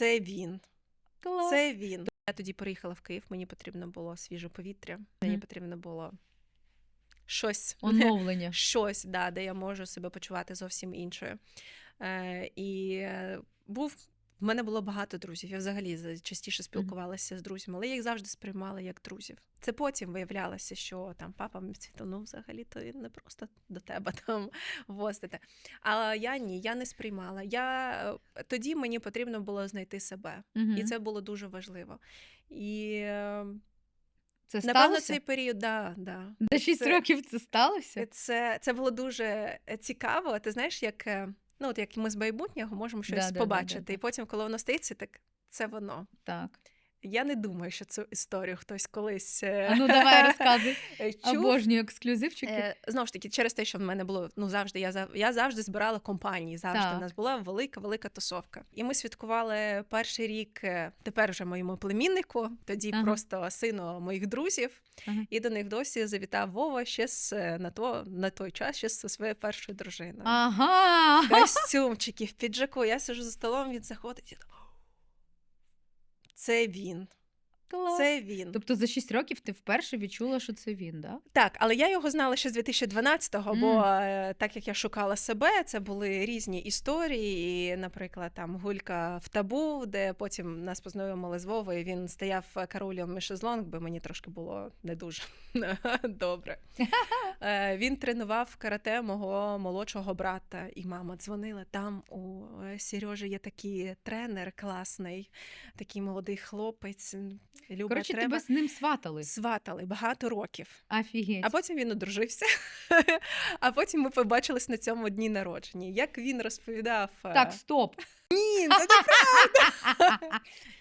Це він. Клас. Це він. Я тоді переїхала в Київ, мені потрібно було свіже повітря, мені потрібно було щось. Оновлення. щось, да, де я можу себе почувати зовсім іншою. Е, і е, був. В мене було багато друзів. Я взагалі частіше спілкувалася з друзями, але я їх завжди сприймала як друзів. Це потім виявлялося, що там папа ну взагалі то він не просто до тебе там возити. Але я ні, я не сприймала. Я е, тоді мені потрібно було знайти себе, і це було дуже важливо. І е, Це напевно цей період, да, да. За 6 це- років це сталося? Це, це було дуже е, цікаво. Ти знаєш, як, е, ну, от як ми з майбутнього можемо щось да, побачити. Да, да, і потім, коли воно стається, так це воно. Так. Я не думаю, що цю історію хтось колись е, А ну давай розказуй. Обожнюю ексклюзивчики. Е, Знову ж таки, через те, що в мене було ну завжди, я я завжди збирала компанії. Завжди Так. у нас була велика, велика тусовка. І ми святкували перший рік е, тепер вже моєму племіннику, тоді Ага. просто сину моїх друзів. Ага. І до них досі завітав Вова ще з е, на то на той час, ще зі своєю першою дружиною. Ага. Костюмчики в піджаку. Я сижу за столом, він заходить. і Це він. Клас. Це він. Тобто за 6 років ти вперше відчула, що це він, да? Так, але я його знала ще з 2012-го, бо е, так як я шукала себе, це були різні історії. І, наприклад, там гулька в табу, де потім нас познайомили з Вовою. Він стояв королем Мішезлонг, бо мені трошки було не дуже добре. Е, Він тренував карате мого молодшого брата, і мама дзвонила. Там у е, Сережі є такий тренер класний, такий молодий хлопець. Люба, Коротше, треба. тебе з ним сватали. Сватали багато років. Офігеть. А потім він одружився. А потім ми побачились на цьому дні народження. Як він розповідав, е, Так, стоп. ні, це неправда.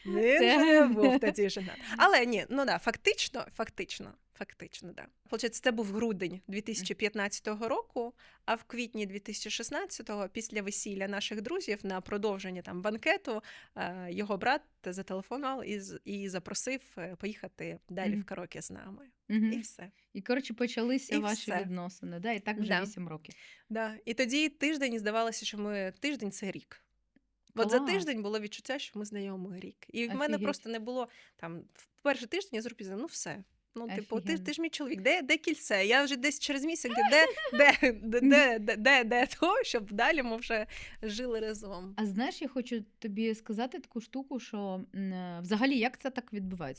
Він же був тоді женат. Але ні, ну да, фактично, фактично, фактично, да. Получається, це був грудень 2015 року, а в квітні 2016-го, після весілля наших друзів на продовження там банкету, е, його брат зателефонував і, і запросив е, поїхати далі в караоке з нами. Мгм. І все. І коротше почалися І ваші все. відносини, да? І так вже Да. 8 років. Да. І тоді тиждень здавалося, що ми тиждень це рік. От за тиждень було відчуття, що ми знайомі рік. І в мене Офігеть. просто не було там в перший тиждень я зробила, ну все. Ну, типу, ти, ти ж мій чоловік, де, де кільце? Я вже десь через місяць, де, де, де, де, де, де, де то, щоб далі ми вже жили разом. А знаєш, я хочу тобі сказати таку штуку, що е, взагалі як це так відбувається?